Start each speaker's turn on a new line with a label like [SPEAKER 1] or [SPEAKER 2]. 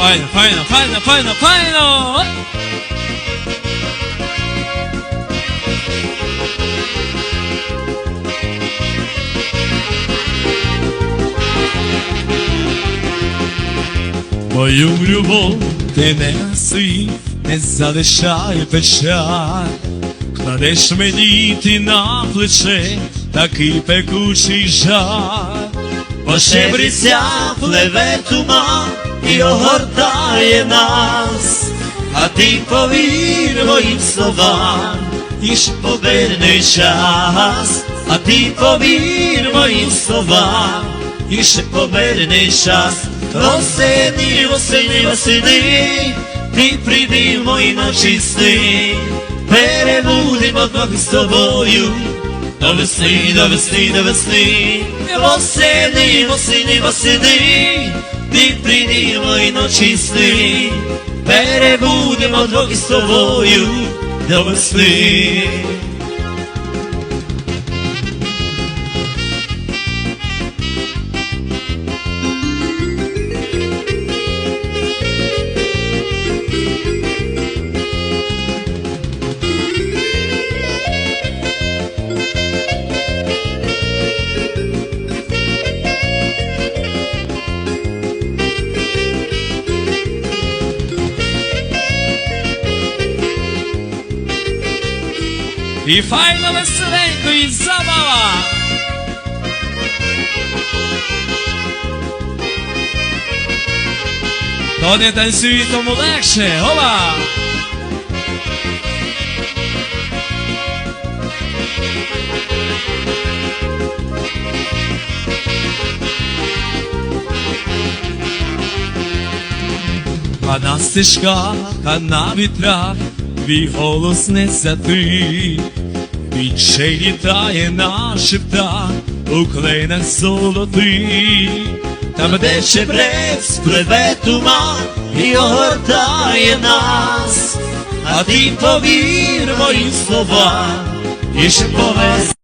[SPEAKER 1] Файно, файно, файно, файно, файно! Мою любов ти не неси, не залишай печаль, кладеш мені ти на плече такий пекучий жаль.
[SPEAKER 2] По шебриця пливе туман і огортає нас, а ти повір моїм словам, і ж поверне час, а ти повір моїм словам, і ще поверне час. Осени, осени, осени, ти прийди в мої ночі сни, перебудемо трохи з тобою. До весни, до весни, до весни, восени, восени, восени, ночі сни, перебудемо трохи з тобою до весни.
[SPEAKER 1] І файно веселенько і забава! То не танцює, тому легше, гола! А на стежках, а на вітрах твій голос не затих, Більше літає наш птах у клейнах золотий,
[SPEAKER 2] Там, де чебрець плеве туман і огортає нас, а ти повір моїм словам, і ще повез